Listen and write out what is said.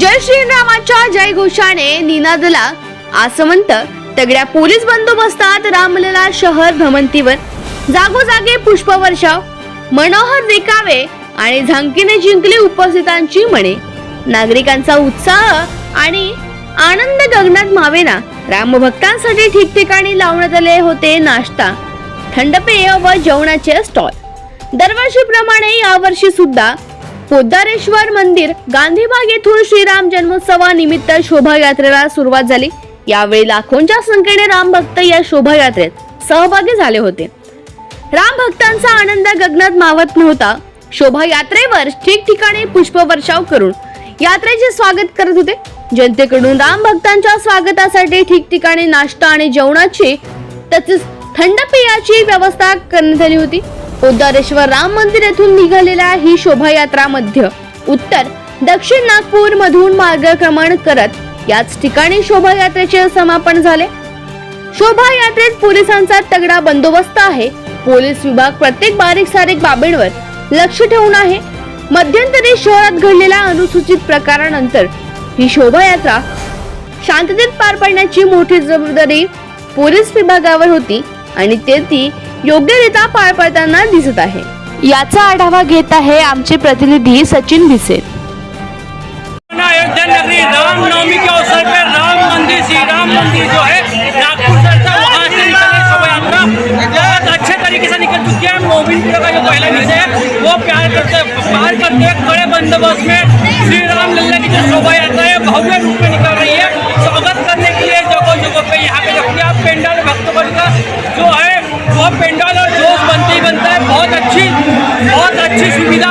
जय श्रीरामाच्या जयघोषाने निनादला आसमंत. तगड्या पोलीस बंदोबस्तात रामलला शहर भ्रमंतीवर. जागोजागे पुष्पवर्षाव मनोहर देखावे आणि झांकीने जिंकली उपस्थितांची म्हणे नागरिकांचा उत्साह आणि आनंद गगनात मावेना. रामभक्तांसाठी ठिकठिकाणी लावण्यात आले होते नाश्ता. थंड पेय व जेवणाचे स्टॉल. दरवर्षीप्रमाणे यावर्षी सुद्धा पोद्दारेश्वर मंदिर गांधीबाग येथून श्रीराम जन्मोत्सवानिमित्त शोभायात्रेला सुरुवात झाली. यावेळी लाखोंच्या संख्येने राम भक्त या शोभायात्रेत सहभागी झाले होते. राम भक्तांचा आनंद गगनात मावत नव्हता. शोभायात्रेवर ठिकठिकाणी पुष्पवर्षाव करून यात्रेचे स्वागत करत होते. जनतेकडून राम भक्तांच्या स्वागतासाठी ठिकठिकाणी नाश्ता आणि जेवणाची तसेच थंड पेयाची व्यवस्था करण्यात आली होती. उद्दारेश्वर राम मंदिर येथून निघालेल्या ही शोभायात्रा मध्य उत्तर दक्षिण नागपूर मधून मार्गक्रमण करत याच ठिकाणी शोभायात्रेचे समापन झाले. शोभायात्रेत पोलिसांचा तगडा बंदोबस्त आहे. पोलीस विभाग प्रत्येक बारीक सारीक बाबींवर लक्ष ठेवून आहे. मध्यंतरी शहरात घडलेल्या अनुसूचित प्रकारानंतर ही शोभायात्रा शांततेत पार पाडण्याची मोठी जबाबदारी पोलीस विभागावर होती आणि ते ती योग्यरित्या पार पाडताना दिसत आहे. याचा आढावा घेत आहे आमचे प्रतिनिधी सचिन भिसे. अयोध्या नगरी रामनवमी के अवसर पे राम मंदिर श्री राम मंदिर जो है नागपुर से था वहाँ से निकली शोभा यात्रा बहुत अच्छे तरीके से निकल चुकी है। मोबिनपुर का जो पहला विषय है वो प्यार करते पार करते बड़े बंदोबस्त में श्री राम लल्ला जो शोभा यात्रा भव्य रूप में निकल रही है। स्वागत करने के लिए जगह जगह पे यहाँ पे रखते आप पेंडाल भक्तबल का जो है, वो पेंडाल और जोश बनते ही बनता है। बहुत अच्छी बहुत अच्छी सुविधा